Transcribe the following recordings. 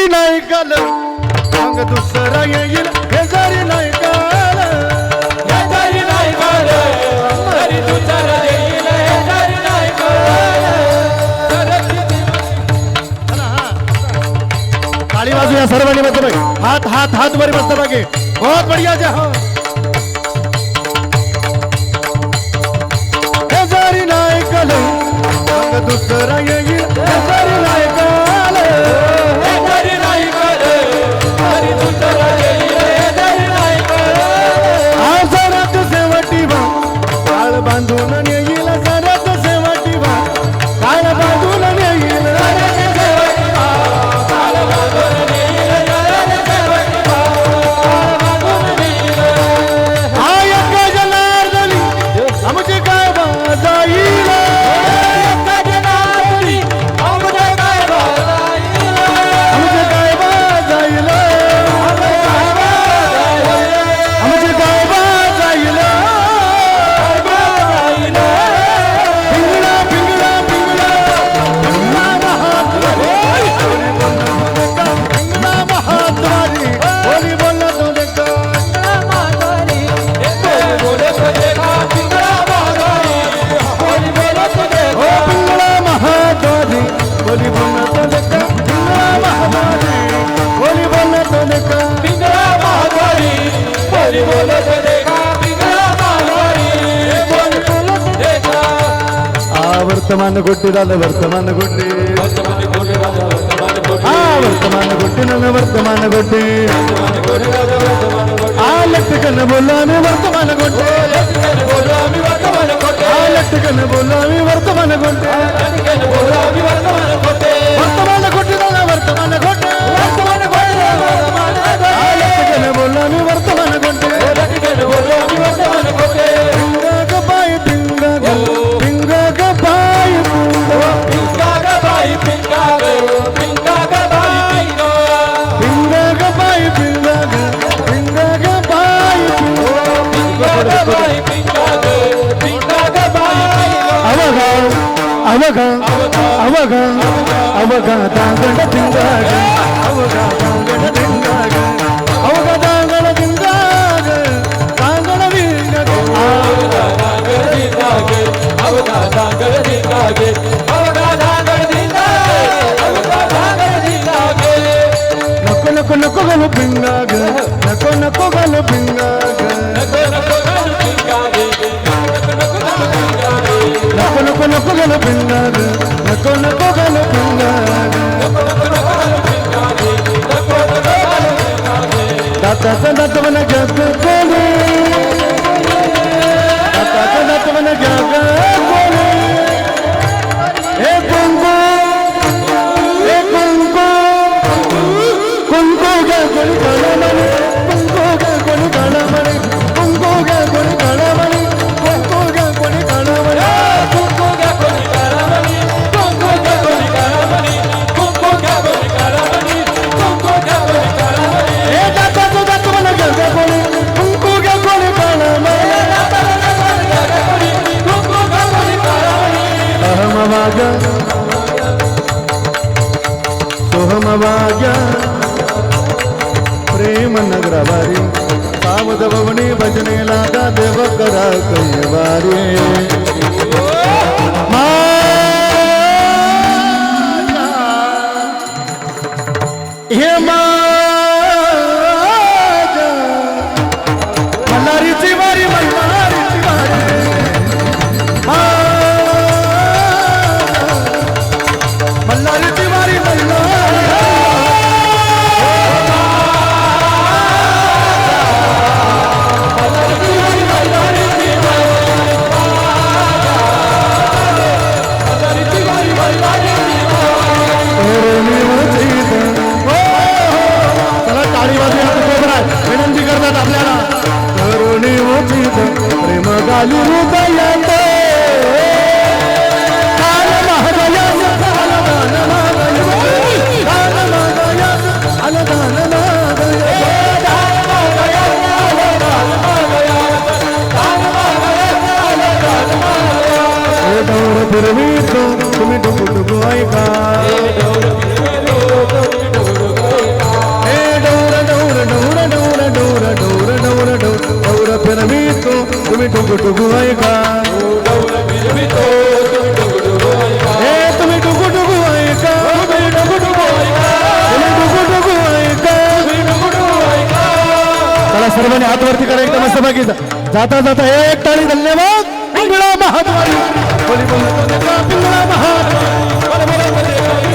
जरी नाही काल मग दुसरा येईल. हे जरी नाही काल हे जरी नाही कळलं, तरी येईल, हे जरी नाही बाजू या सर्वांनी मस्त बघ. हात हात हात वर मस्त बघे बहुत बढ़िया जे हो. हे जरी नाही काल मग दुसरा येईल. हे जरी नाही వర్తమాన గుడ్డి రాధ వర్తమాన గుడ్డి. వర్తమాన గుడ్డి నన్ను వర్తమాన గుడ్డి. ఆ కన్న బొల్లామి వర్తమాన ఆ కన్న బొల్లామి వర్తమాన వర్తమాన వర్తమాన వర్తమాన ಅವಗ ಅವಗ ದಾಂಗಡ ತಿಂದಾಗ ಅವಗ ದಾಂಗಡ ತಿಂದಾಗ ಅವಗ ದಾಂಗಡ ತಿಂದಾಗ ದಾಂಗಡ ತಿಂದಾಗ ಅವಗ ದಾಂಗಡ ತಿಂದಾಗ ಅವಗ ದಾಂಗಡ ತಿಂದಾಗ ಅವಗ ದಾಂಗಡ ತಿಂದಾಗ ಅವಗ ದಾಂಗಡ ತಿಂದಾಗ ನಕ ನಕ ನಕಗಳು ಬಿಂದಾಗ ನಕ ನಕಗಳು ಬಿಂದಾಗ ನಕ ನಕಗಳು ಬಿಂದಾಗ ನಕ ನಕಗಳು ಬಿಂದಾಗ తన జగకొని తన తన జగకొని ఏ కుంకు ఏ కుంకు కుంకు గని గణమణి కుంకు గని గణమణి अहम वाग्या सोहम वाग्या प्रेम नगरवारी सावध भवनी भजने लागा देव करा कैवारी घालू गाली हृदयात काल महादयास काल दान महादयास काल महादयास काल दान महादयास हे तुम्ही डुबू डुबू ऐका तुम्ही टुगुटुगू ऐका तुम्ही टुगुटुगू ऐका तुम्ही टुगुटुगू ऐका चला सर्वांनी हातवरती करा एकदम बघितलं जाता जाता एक टाळी धन्यवाद पिंगळा महाद्वारी पिंगळा महाद्वारी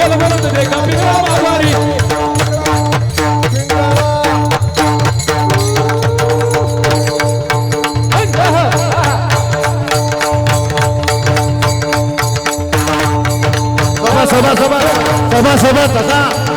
ਕੋਲ ਬੋਲਣ ਦੇ ਦੇਖਾ ਪਿੰਗਲਾ ਮਾਰਵਾਰੀ sobat sobat sobat sobat kakak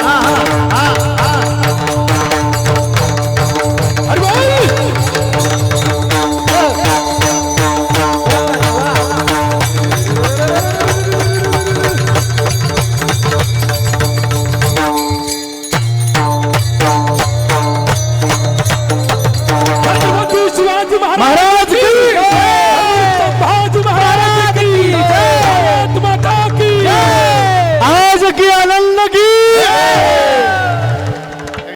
Maharaj Maharaj